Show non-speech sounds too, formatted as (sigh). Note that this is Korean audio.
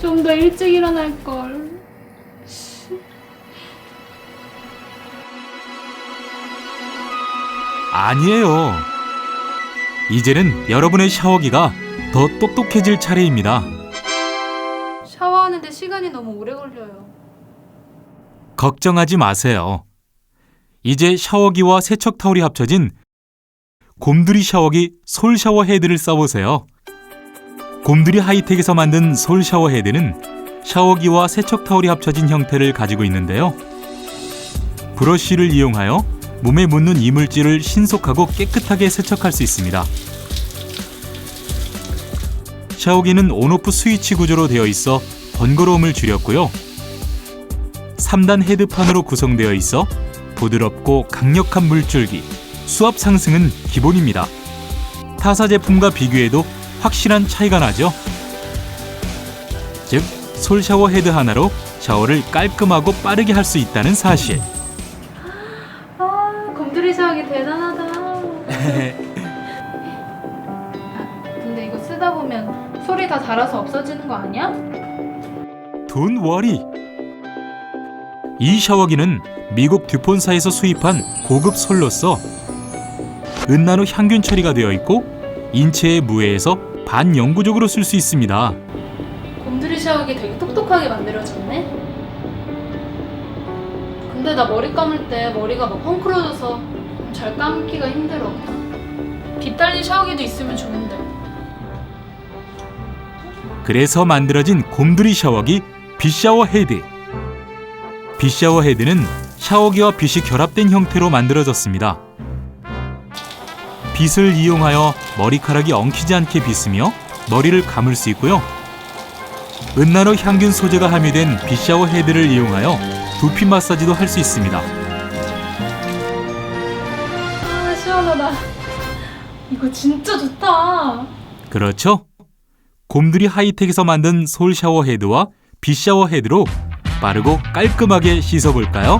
좀 더 일찍 일어날 걸. 아니에요. 이제는 여러분의 샤워기가 더 똑똑해질 차례입니다. 샤워하는데 시간이 너무 오래 걸려요. 걱정하지 마세요. 이제 샤워기와 세척 타올이 합쳐진 곰돌이 샤워기 솔 샤워 헤드를 써보세요. 곰돌이 하이텍에서 만든 솔 샤워 헤드는 샤워기와 세척 타올이 합쳐진 형태를 가지고 있는데요. 브러쉬를 이용하여 몸에 묻는 이물질을 신속하고 깨끗하게 세척할 수 있습니다. 샤워기는 온오프 스위치 구조로 되어 있어 번거로움을 줄였고요. 3단 헤드판으로 구성되어 있어 부드럽고 강력한 물줄기, 수압 상승은 기본입니다. 타사 제품과 비교해도 확실한 차이가 나죠. 즉, 솔 샤워 헤드 하나로 샤워를 깔끔하고 빠르게 할 수 있다는 사실. 아, 곰돌이 샤워기 대단하다. 아, (laughs) 근데 이거 쓰다 보면 소리 다 닳아서 없어지는 거 아니야? 돈 워리. 이 샤워기는 미국 듀폰사에서 수입한 고급 솔로서 은나노 향균 처리가 되어 있고 인체의 무해에서 반영구적으로 쓸 수 있습니다. 곰돌이 샤워기 되게 똑똑하게 만들어졌네. 근데 나 머리 감을 때 머리가 막 헝클어져서 잘 감기가 힘들어. 빗 달린 샤워기도 있으면 좋은데. 그래서 만들어진 곰돌이 샤워기 빗샤워 헤드. 빗샤워 헤드는 샤워기와 빗이 결합된 형태로 만들어졌습니다. 빗을 이용하여 머리카락이 엉키지 않게 빗으며 머리를 감을 수 있고요. 은나노 향균 소재가 함유된 빗샤워 헤드를 이용하여 두피 마사지도 할 수 있습니다. 아 시원하다. 이거 진짜 좋다. 그렇죠? 곰돌이 하이텍에서 만든 솔 샤워 헤드와 빗 샤워 헤드로 빠르고 깔끔하게 씻어볼까요?